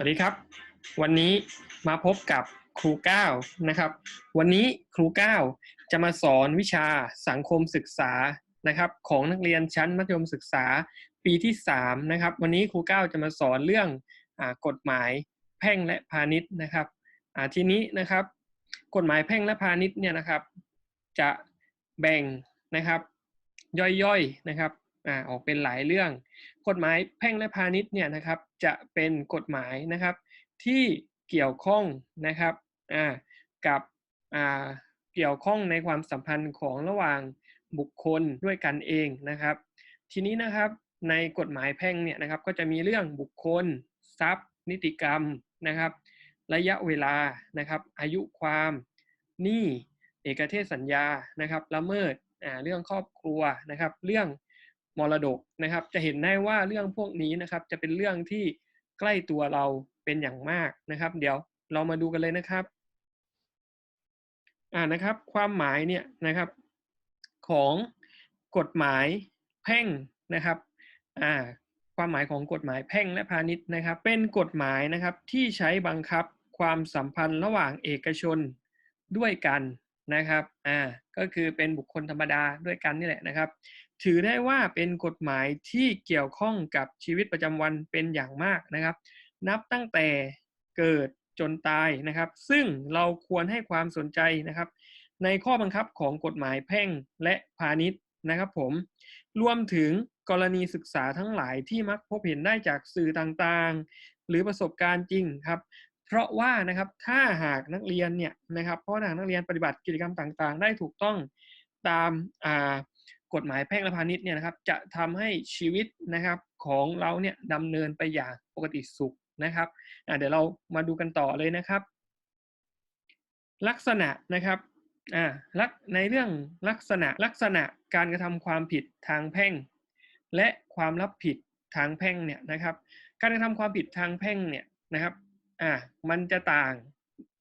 สวัสดีครับ วันนี้มาพบกับครูก้าวนะครับ วันนี้ครูก้าวจะมาสอนวิชาสังคมศึกษานะครับ ของนักเรียนชั้นมัธยมศึกษาปีที่3นะครับ วันนี้ครูก้าวจะมาสอนเรื่องอกฎหมายแพ่งและพาณิชย์นะครับทีนี้นะครับ กฎหมายแพ่งและพาณิชย์เนี่ยนะครับ จะแบ่งนะครับย่อยๆนะครับ อ่าออกเป็นหลายเรื่อง กฎหมายแพ่งและพาณิชย์เนี่ยนะครับจะเป็นกฎหมายนะครับที่เกี่ยวข้องนะครับอ่ากับอ่าเกี่ยวข้องในความสัมพันธ์ของระหว่างบุคคลด้วยกันเองนะครับ ทีนี้นะครับในกฎหมายแพ่งเนี่ยนะครับก็จะมีเรื่องบุคคล ทรัพย์ นิติกรรมนะครับ ระยะเวลานะครับ อายุความหนี้เอกเทศสัญญานะครับละเมิดอ่าเรื่องครอบครัวนะครับ เรื่อง มรดกนะครับ จะเห็นได้ว่าเรื่องพวกนี้นะครับ จะเป็นเรื่องที่ใกล้ตัวเราเป็นอย่างมากนะครับ เดี๋ยวเรามาดูกันเลยนะครับอ่านะครับ ความหมายเนี่ยนะครับ ของกฎหมายแพ่งนะครับอ่าความหมายของกฎหมายแพ่งและพาณิชย์นะครับ เป็นกฎหมายนะครับที่ใช้บังคับความสัมพันธ์ระหว่างเอกชนด้วยกันนะครับอ่าก็คือเป็นบุคคลธรรมดาด้วยกันนี่แหละนะครับ ถือได้ว่าเป็นกฎหมายที่เกี่ยวข้องกับชีวิตประจำวันเป็นอย่างมากนะครับ นับตั้งแต่เกิดจนตายนะครับ ซึ่งเราควรให้ความสนใจนะครับ ในข้อบังคับของกฎหมายแพ่งและพาณิชย์นะครับผมรวมถึงกรณีศึกษาทั้งหลายที่มักพบเห็นได้จากสื่อต่างๆ หรือประสบการณ์จริงครับเพราะว่านะครับถ้าหากนักเรียนเนี่ยนะครับเพราะหากนักเรียนปฏิบัติกิจกรรมต่างๆ ได้ถูกต้องตามอ่า กฎหมายแพ่งและพาณิชย์เนี่ยนะครับจะทำให้ชีวิตนะครับของเราเนี่ยดำเนินไปอย่างปกติสุขนะครับเดี๋ยวเรามาดูกันต่อเลยนะครับ ลักษณะนะครับอ่าลักในเรื่องลักษณะลักษณะการกระทำความผิดทางแพ่ง และความรับผิดทางแพ่งเนี่ยนะครับ การกระทำความผิดทางแพ่งเนี่ยนะครับอ่ามันจะต่าง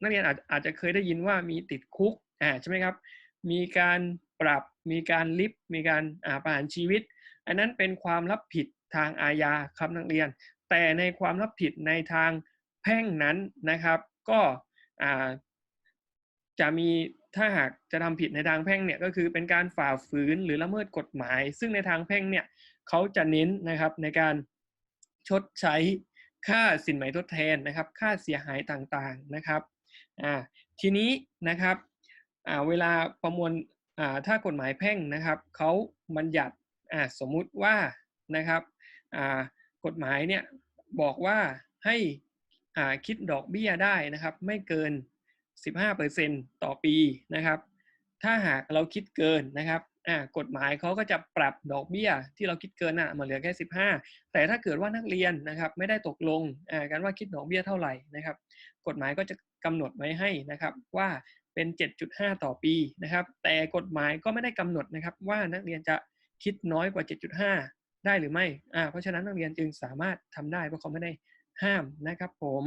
นักเรียนอาจอาจจะเคยได้ยินว่ามีติดคุกอ่าใช่ไหมครับ มีการ ปรับ มีการลิฟมีการอาประหารชีวิต อันนั้นเป็นความรับผิดทางอาญาครับนักเรียน แต่ในความรับผิดในทางแพ่งนั้นนะครับ ก็จะมีถ้าหากจะทำผิดในทางแพ่งเนี่ยก็คือเป็นการฝ่าฝืนหรือละเมิดกฎหมาย ซึ่งในทางแพ่งเนี่ยเขาจะเน้นนะครับในการชดใช้ค่าสินไหมทดแทนนะครับ ค่าเสียหายต่างๆนะครับทีนี้นะครับเวลาประมวล ถ้ากฎหมายแพ่งนะครับเขาบัญญัติสมมุติว่านะครับกฎหมายเนี่ยบอกว่าให้คิดดอกเบี้ยได้นะครับ ไม่เกิน 15%ต่อปีนะครับ ถ้าหากเราคิดเกินนะครับกฎหมายเขาก็จะปรับดอกเบี้ยที่เราคิดเกินอะมาเหลือแค่ 15 แต่ถ้าเกิดว่านักเรียนนะครับไม่ได้ตกลงอ่ากันว่าคิดดอกเบี้ยเท่าไหร่นะครับ กฎหมายก็จะกำหนดไว้ให้นะครับว่า เป็น 7.5 ต่อปีนะครับ แต่กฎหมายก็ไม่ได้กำหนดนะครับ ว่านักเรียนจะคิดน้อยกว่า 7.5 ได้หรือไม่อ่าเพราะฉะนั้นนักเรียนจึงสามารถทำได้เพราะเขาไม่ได้ห้ามนะครับผม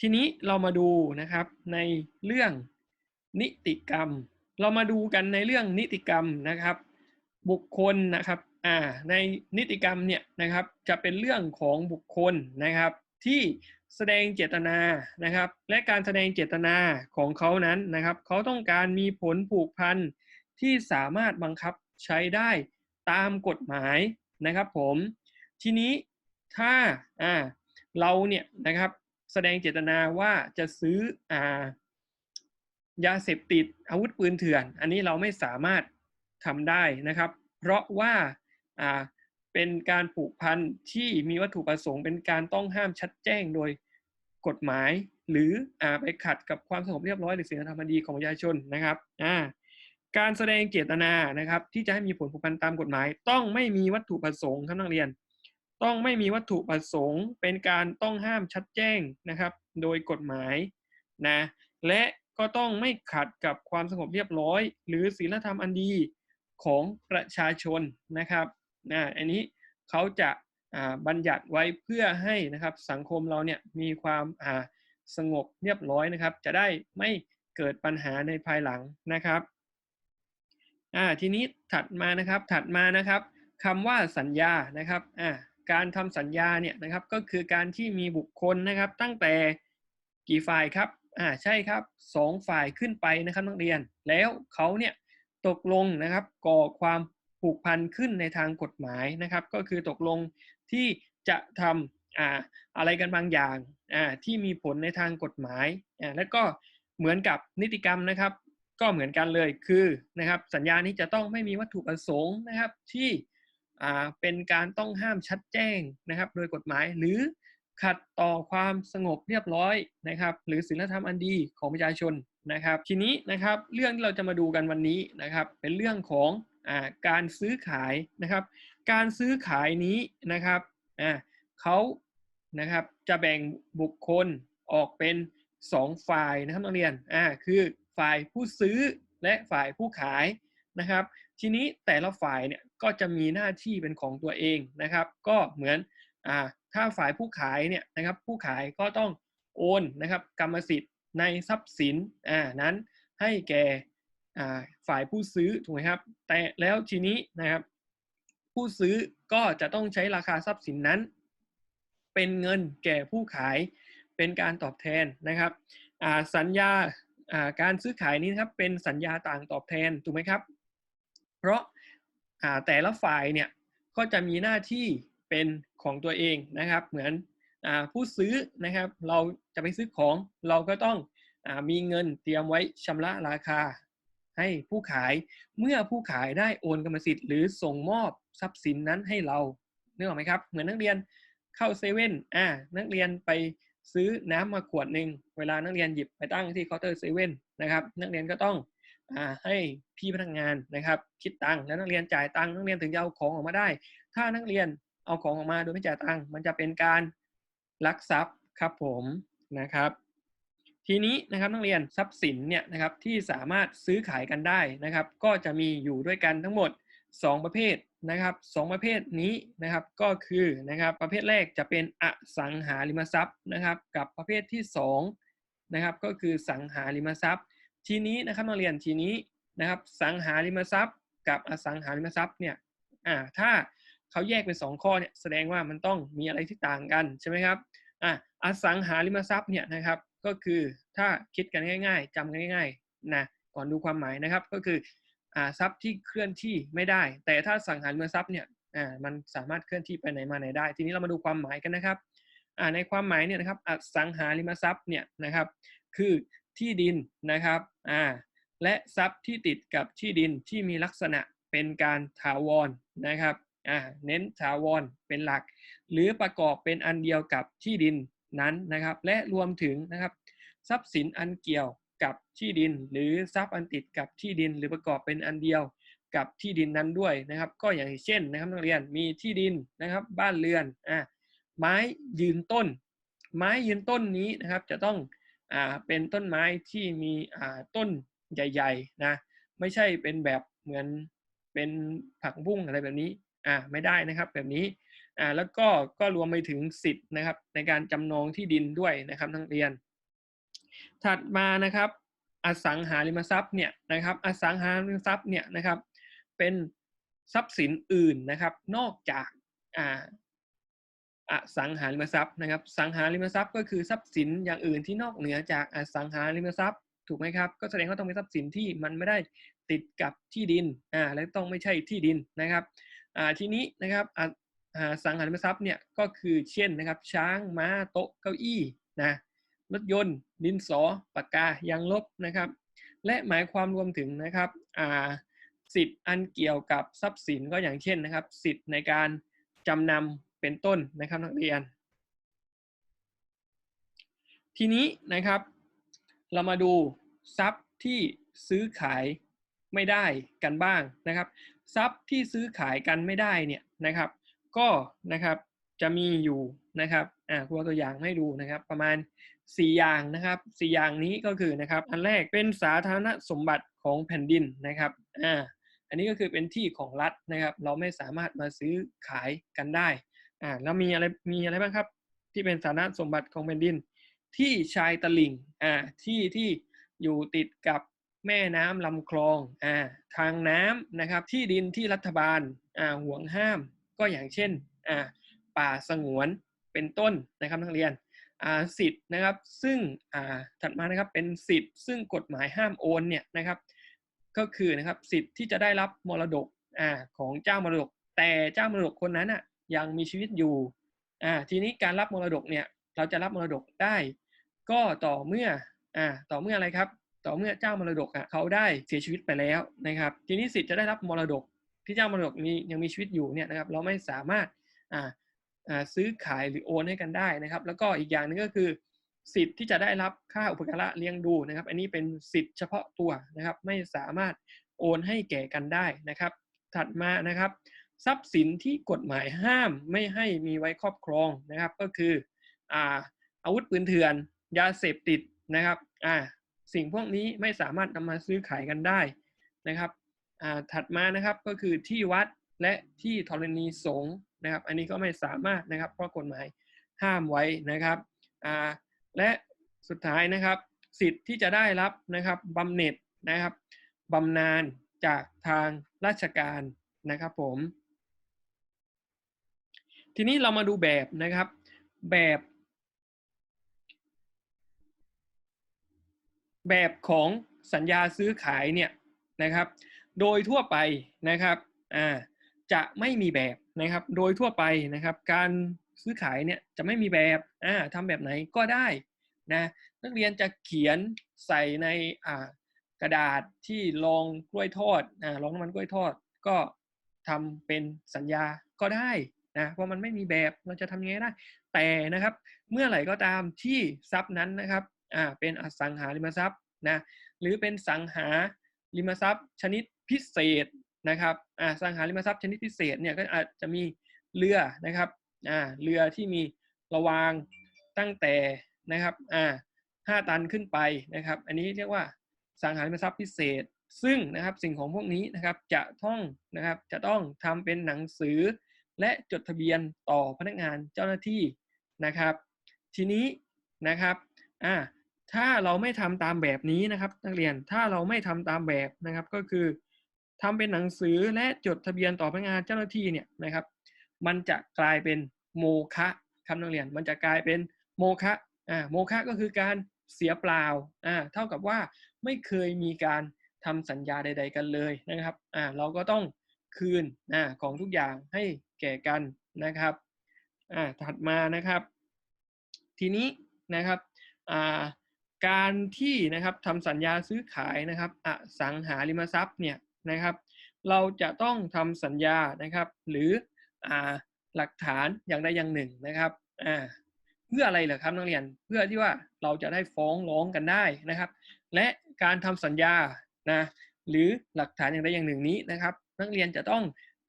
ทีนี้เรามาดูนะครับในเรื่องนิติกรรม เรามาดูกันในเรื่องนิติกรรมนะครับ บุคคลนะครับอ่าในนิติกรรมเนี่ยนะครับจะเป็นเรื่องของบุคคลนะครับ ที่แสดงเจตนานะครับ และการแสดงเจตนาของเขานั้นนะครับเขาต้องการมีผลผูกพันที่สามารถบังคับใช้ได้ตามกฎหมายนะครับผมทีนี้ถ้าอ่าเราเนี่ยนะครับแสดงเจตนาว่าจะซื้ออ่ายาเสพติดอาวุธปืนเถื่อน อันนี้เราไม่สามารถทำได้นะครับ เพราะว่าอ่า เป็นการผูกพันที่มีวัตถุประสงค์ เป็นการต้องห้ามชัดแจ้งโดยกฎหมาย หรืออาไปขัดกับความสงบเรียบร้อยหรือศีลธรรมดีของประชาชนนะครับอ่าการแสดงเจตนานะครับ ที่จะให้มีผลผูกพันตามกฎหมาย ต้องไม่มีวัตถุประสงค์ครับนักเรียน ต้องไม่มีวัตถุประสงค์ เป็นการต้องห้ามชัดแจ้งนะครับ โดยกฎหมายนะและก็ต้องไม่ขัดกับความสงบเรียบร้อย หรือศีลธรรมอันดีของประชาชนนะครับ นะอันนี้เขาจะบัญญัติไว้เพื่อให้นะครับสังคมเราเนี่ยมีความสงบเรียบร้อยนะครับ จะได้ไม่เกิดปัญหาในภายหลังนะครับทีนี้ถัดมานะครับถัดมานะครับคำว่าสัญญานะครับการทำสัญญาเนี่ยนะครับก็คือการที่มีบุคคลนะครับตั้งแต่กี่ฝ่ายครับอ่าใช่ครับสองฝ่ายขึ้นไปนะครับนักเรียน แล้วเขาเนี่ยตกลงนะครับก่อความ ผูกพันขึ้นในทางกฎหมายนะครับ ก็คือตกลงที่จะทำอ่าอะไรกันบางอย่างที่มีผลในทางกฎหมายแล้วก็เหมือนกับนิติกรรมนะครับ ก็เหมือนกันเลยคือนะครับสัญญานี้จะต้องไม่มีวัตถุประสงค์นะครับที่เป็นการต้องห้ามชัดแจ้งนะครับ โดยกฎหมายหรือขัดต่อความสงบเรียบร้อยนะครับ หรือศีลธรรมอันดีของประชาชนนะครับ ทีนี้นะครับเรื่องที่เราจะมาดูกันวันนี้นะครับ เป็นเรื่องของ การซื้อขายนะครับ การซื้อขายนี้นะครับเขานะครับจะแบ่งบุคคลออกเป็น 2 ฝ่ายนะครับนักเรียนอ่าคือฝ่ายผู้ซื้อและฝ่ายผู้ขายนะครับ ทีนี้แต่ละฝ่ายเนี่ยก็จะมีหน้าที่เป็นของตัวเองนะครับ ก็เหมือนอ่าถ้าฝ่ายผู้ขายเนี่ยนะครับผู้ขายก็ต้องโอนนะครับกรรมสิทธิ์ในทรัพย์สินอ่านั้นให้แก่ ฝ่ายผู้ซื้อถูกไหมครับ แต่แล้วทีนี้นะครับ ผู้ซื้อก็จะต้องใช้ราคาทรัพย์สินนั้น เป็นเงินแก่ผู้ขายเป็นการตอบแทนนะครับสัญญาการซื้อขายนี้นครับเป็นสัญญาต่างตอบแทนถูกไหมครับ เพราะาแต่ละฝ่ายเนี่ยก็จะมีหน้าที่เป็นของตัวเองนะครับ เหมือนอผู้ซื้อนะครับ เราจะไปซื้อของเราก็ต้องอมีเงินเตรียมไว้ชำระราคา ให้ผู้ขายเมื่อผู้ขายได้โอนกรรมสิทธิ์ หรือส่งมอบทรัพย์สินนั้นให้เรานึกออกไหมครับ เหมือนนักเรียนเข้าเซเว่นอ่านักเรียนไปซื้อน้ำมาขวดหนึ่งเวลานักเรียนหยิบไปตั้งที่เคาน์เตอร์เซเว่นนะครับ นักเรียนก็ต้องอ่าให้พี่พนักงานนะครับคิดตังค์แล้วนักเรียนจ่ายตังค์นักเรียนถึงจะเอาของออกมาได้ ถ้านักเรียนเอาของออกมาโดยไม่จ่ายตังค์มันจะเป็นการลักทรัพย์ครับผมนะครับ ทีนี้นะครับนักเรียนทรัพย์สินเนี่ยนะครับที่สามารถซื้อขายกันได้นะครับ ก็จะมีอยู่ด้วยกันทั้งหมด 2 ประเภทนะครับสองประเภทนี้นะครับก็คือนะครับประเภทแรกจะเป็นอสังหาริมทรัพย์นะครับ กับประเภทที่2นะครับก็คือสังหาริมทรัพย์ ทีนี้นะครับนักเรียนทีนี้นะครับสังหาริมทรัพย์ กับอสังหาริมทรัพย์เนี่ยอ่าถ้าเขาแยกเป็น 2 ข้อเนี่ยแสดงว่ามันต้องมีอะไรที่ต่างกันใช่ไหมครับอ่าอสังหาริมทรัพย์เนี่ยนะครับ ก็คือถ้าคิดกันง่าย ๆจำกันง่ายๆนะก่อนดูความหมายนะครับก็คือทรัพย์ที่เคลื่อนที่ไม่ได้ แต่ถ้าสังหาริมทรัพย์เนี่ยมันสามารถเคลื่อนที่ไปไหนมาไหนได้ ทีนี้เรามาดูความหมายกันนะครับในความหมายเนี่ยนะครับอสังหาริมทรัพย์เนี่ยนะครับคือที่ดินนะครับและทรัพย์ที่ติดกับที่ดินที่มีลักษณะเป็นการถาวรนะครับเน้นถาวรเป็นหลัก หรือประกอบเป็นอันเดียวกับที่ดิน นั้นนะครับ และรวมถึงนะครับ ทรัพย์สินอันเกี่ยวกับที่ดิน หรือทรัพย์อันติดกับที่ดิน หรือประกอบเป็นอันเดียวกับที่ดินนั้นด้วยนะครับ ก็อย่างเช่นนะครับนักเรียนมีที่ดินนะครับ บ้านเรือนอ่าไม้ยืนต้น ไม้ยืนต้นนี้นะครับ จะต้องอ่าเป็นต้นไม้ที่มีอ่าต้นใหญ่ๆนะไม่ใช่เป็นแบบเหมือนเป็นผักบุ้งอะไรแบบนี้อ่าไม่ได้นะครับแบบนี้ อ่าแล้วก็ก็รวมไปถึงสิทธิ์นะครับ ในการจำนองที่ดินด้วยนะครับนักเรียน ถัดมานะครับ อสังหาริมทรัพย์เนี่ยนะครับ อสังหาริมทรัพย์เนี่ยนะครับ เป็นทรัพย์สินอื่นนะครับ นอกจากอ่าอสังหาริมทรัพย์นะครับ สังหาริมทรัพย์ก็คือทรัพย์สินอย่างอื่นที่นอกเหนือจากอสังหาริมทรัพย์ถูกไหมครับ ก็แสดงว่าต้องเป็นทรัพย์สินที่มันไม่ได้ติดกับที่ดิน อ่า และต้องไม่ใช่ที่ดินนะครับ อ่า ทีนี้นะครับอ่า สังหาริมทรัพย์เนี่ยก็คือเช่นนะครับ ช้างม้าโต๊ะเก้าอี้นะรถยนต์ดินสอปากกายางลบนะครับ และหมายความรวมถึงนะครับสิทธิ์อันเกี่ยวกับทรัพย์สินก็อย่างเช่นนะครับ สิทธิ์ในการจำนำเป็นต้นนะครับนักเรียน ทีนี้นะครับ เรามาดูทรัพย์ที่ซื้อขายไม่ได้กันบ้างนะครับ ทรัพย์ที่ซื้อขายกันไม่ได้เนี่ยนะครับ ก็นะครับจะมีอยู่นะครับอ่าครูเอาตัวอย่างให้ดูนะครับ ประมาณ 4 อย่างนะครับ4อย่างนี้ก็คือนะครับอันแรกเป็นสาธารณสมบัติของแผ่นดินนะครับอ่าอันนี้ก็คือเป็นที่ของรัฐนะครับ เราไม่สามารถมาซื้อขายกันได้อ่าแล้วมีอะไรมีอะไรบ้างครับ ที่เป็นสาธารณสมบัติของแผ่นดิน ที่ชายตลิ่งอ่าที่ที่อยู่ติดกับแม่น้ำลำคลองอ่าทางน้ำนะครับที่ดินที่รัฐบาลอ่าห่วงห้าม ก็อย่างเช่นป่าสงวนเป็นต้นนะครับนักเรียนสิทธิ์นะครับ ซึ่งถัดมานะครับเป็นสิทธิ์ซึ่งกฎหมายห้ามโอนเนี่ยนะครับก็คือนะครับสิทธิ์ที่จะได้รับมรดกอของเจ้ามรดก แต่เจ้ามรดกคนนั้นอะยังมีชีวิตอยู่อ่ทีนี้การรับมรดกเนี่ยเราจะรับมรดกได้ ก็ต่อเมื่ออ่าต่อเมื่ออะไรครับ ต่อเมื่อเจ้ามรดกอะเขาได้เสียชีวิตไปแล้วนะครับ ทีนี้สิทธิ์จะได้รับมรดก ที่เจ้ามรดกมียังมีชีวิตอยู่เนี่ยนะครับเราไม่สามารถอ่าซื้อขายหรือโอนให้กันได้นะครับ แล้วก็อีกอย่างหนึงก็คือสิทธิ์ที่จะได้รับค่าอุปการะเลี้ยงดูนะครับ อันนี้เป็นสิทธิ์เฉพาะตัวนะครับ ไม่สามารถโอนให้แก่กันได้นะครับ ถัดมานะครับ ทรัพย์สินที่กฎหมายห้ามไม่ให้มีไว้ครอบครองนะครับ ก็คืออ่าอาวุธปืนเถื่อน ยาเสพติดนะครับอ่าสิ่งพวกนี้ไม่สามารถนำมาซื้อขายกันได้นะครับ ถัดมานะครับก็คือที่วัดและที่ธรณีสงฆ์นะครับ อันนี้ก็ไม่สามารถนะครับ เพราะกฎหมายห้ามไว้นะครับอ่าและสุดท้ายนะครับ สิทธิ์ที่จะได้รับนะครับบำเหน็จนะครับบำนาญจากทางราชการนะครับผม ทีนี้เรามาดูแบบนะครับแบบ แบบของสัญญาซื้อขายเนี่ยนะครับ โดยทั่วไปนะครับอ่าจะไม่มีแบบนะครับ โดยทั่วไปนะครับ การซื้อขายเนี่ยจะไม่มีแบบอ่าทำแบบไหนก็ได้นะนักเรียนจะเขียนใส่ในอ่ากระดาษที่รองกล้วยทอดอ่ารองน้ำมันกล้วยทอด ก็ทำเป็นสัญญาก็ได้นะเพราะมันไม่มีแบบเราจะทำยังไงได้ แต่นะครับ เมื่อไหร่ก็ตามที่ทรัพย์นั้นนะครับอ่าเป็นอสังหาริมทรัพย์นะหรือเป็นสังหาริมทรัพย์ชนิด พิเศษนะครับอ่าสังหาริมทรัพย์ชนิดพิเศษเนี่ยก็อาจจะมีเรือนะครับอ่าเรือที่มีระวางตั้งแต่นะครับอ่าห้าตันขึ้นไปนะครับ อันนี้เรียกว่าสังหาริมทรัพย์พิเศษ ซึ่งนะครับสิ่งของพวกนี้นะครับจะต้องนะครับจะต้องทำเป็นหนังสือ และจดทะเบียนต่อพนักงานเจ้าหน้าที่นะครับ ทีนี้นะครับอ่าถ้าเราไม่ทำตามแบบนี้นะครับ นักเรียนถ้าเราไม่ทำตามแบบนะครับก็คือ ทำเป็นหนังสือและจดทะเบียนต่อพนักงานเจ้าหน้าที่เนี่ยนะครับ มันจะกลายเป็นโมฆะครับนักเรียนมันจะกลายเป็นโมฆะอ่าโมฆะก็คือการเสียเปล่าอ่าเท่ากับว่าไม่เคยมีการทำสัญญาใด ๆ กันเลยนะครับอ่าเราก็ต้องคืนอ่าของทุกอย่างให้แก่กันนะครับอ่าถัดมานะครับ ทีนี้นะครับอ่าการที่นะครับทำสัญญาซื้อขายนะครับอสังหาริมทรัพย์เนี่ย นะครับ เราจะต้องทำสัญญานะครับ หรืออหลักฐานอย่างใดอย่างหนึ่งนะครับอ่าเพื่ออะไรเหรอครับนักเรียนเพื่อที่ว่าเราจะได้ฟ้องร้องกันได้นะครับ และการทำสัญญานะหรือหลักฐานอย่างใดอย่างหนึ่งนี้นะครับ นักเรียนจะต้อง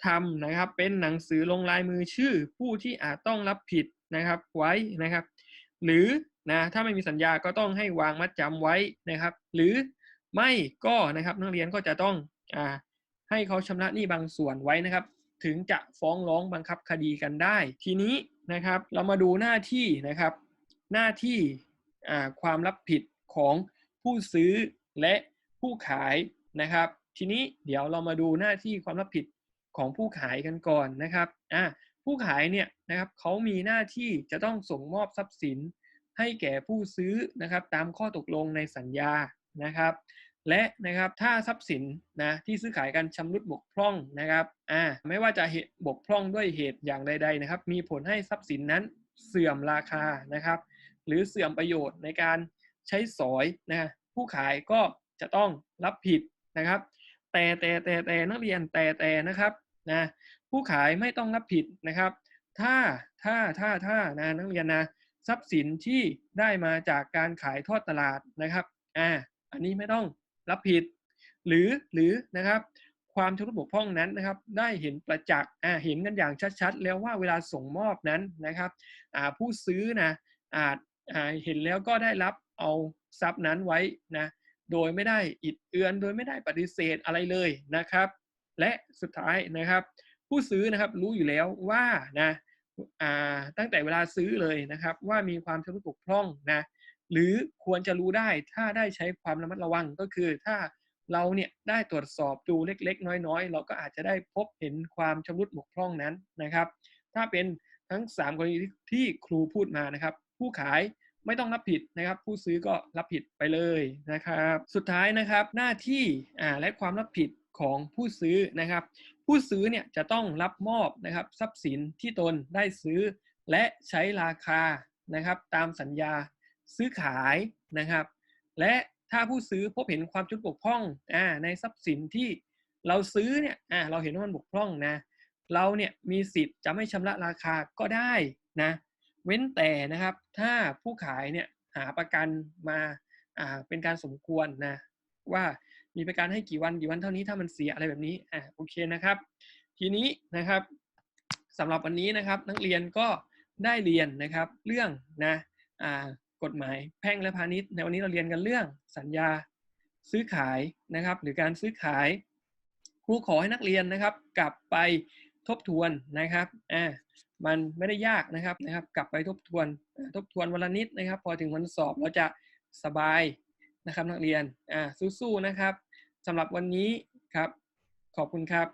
ทำนะครับเป็นหนังสือลงลายมือชื่อ ผู้ที่อาจต้องรับผิดนะครับไว้นะครับ หรือนะถ้าไม่มีสัญญาก็ต้องให้วางมัดจำไว้นะครับ หรือไม่ก็นะครับนักเรียนก็จะต้อง อ่าให้เขาชำระหนี้บางส่วนไว้นะครับ ถึงจะฟ้องร้องบังคับคดีกันได้ ทีนี้นะครับเรามาดูหน้าที่นะครับ หน้าที่อ่าความรับผิดของผู้ซื้อและผู้ขายนะครับ ทีนี้เดี๋ยวเรามาดูหน้าที่ความรับผิดของผู้ขายกันก่อนนะครับอ่าผู้ขายเนี่ยนะครับเขามีหน้าที่จะต้องส่งมอบทรัพย์สินให้แก่ผู้ซื้อนะครับ ตามข้อตกลงในสัญญานะครับ และนะครับถ้าทรัพย์สินนะที่ซื้อขายกันชำรุดบกพร่องนะครับอ่าไม่ว่าจะเหตุบกพร่องด้วยเหตุอย่างใดๆนะครับ มีผลให้ทรัพย์สินนั้นเสื่อมราคานะครับ หรือเสื่อมประโยชน์ในการใช้สอยนะผู้ขายก็จะต้องรับผิดนะครับ แต่แต่แต่แต่นักเรียนแต่แต่นะครับนะผู้ขายไม่ต้องรับผิดนะครับ ถ้าถ้าถ้าถ้านะนักเรียนนะทรัพย์สินที่ได้มาจากการขายทอดตลาดนะครับอ่าอันนี้ไม่ต้อง รับผิด หรือหรือนะครับความชำรุดบกพร่องนั้นนะครับได้เห็นประจักษ์เห็นกันอย่างชัดๆ แล้วว่าเวลาส่งมอบนั้นนะครับผู้ซื้อนะอาจเห็นแล้วก็ได้รับเอาทรัพย์นั้นไว้นะโดยไม่ได้อิดเอือน โดยไม่ได้ปฏิเสธอะไรเลยนะครับ และสุดท้ายนะครับ ผู้ซื้อนะครับรู้อยู่แล้วว่านะตั้งแต่เวลาซื้อเลยนะครับ ว่ามีความชำรุดบกพร่องนะ หรือควรจะรู้ได้ถ้าได้ใช้ความระมัดระวังก็คือ ถ้าเราเนี่ยได้ตรวจสอบดูเล็ก ๆ น้อย ๆ เราก็อาจจะได้พบเห็นความชำรุดบกพร่องนั้นนะครับ ถ้าเป็นทั้งสามกรณีที่ครูพูดมานะครับ ผู้ขายไม่ต้องรับผิดนะครับ ผู้ซื้อก็รับผิดไปเลยนะครับ สุดท้ายนะครับหน้าที่อ่าและความรับผิดของผู้ซื้อนะครับ ผู้ซื้อเนี่ยจะต้องรับมอบนะครับทรัพย์สินที่ตนได้ซื้อ และใช้ราคานะครับ ตามสัญญา ซื้อขายนะครับ และถ้าผู้ซื้อพบเห็นความจุดบกพร่องอ่าในทรัพย์สินที่เราซื้อเนี่ยอ่าเราเห็นว่ามันบกพร่องนะ เราเนี่ยมีสิทธิ์จะไม่ชำระราคาก็ได้นะ เว้นแต่นะครับ ถ้าผู้ขายเนี่ยหาประกันมาอ่าเป็นการสมควรนะว่ามีประกันให้กี่วันกี่วันเท่านี้ถ้ามันเสียอะไรแบบนี้อ่าโอเคนะครับ ทีนี้นะครับสำหรับวันนี้นะครับนักเรียนก็ได้เรียนนะครับเรื่องนะอ่า กฎหมายแพ่งและพาณิชย์ในวันนี้เราเรียนกันเรื่องสัญญาซื้อขายนะครับ หรือการซื้อขาย ครูขอให้นักเรียนนะครับ กลับไปทบทวนนะครับอ่ามันไม่ได้ยากนะครับนะครับ กลับไปทบทวนทบทวนวันละนิดนะครับ พอถึงวันสอบเราจะสบายนะครับนักเรียนอ่าสู้ๆนะครับสำหรับวันนี้ครับ ขอบคุณครับ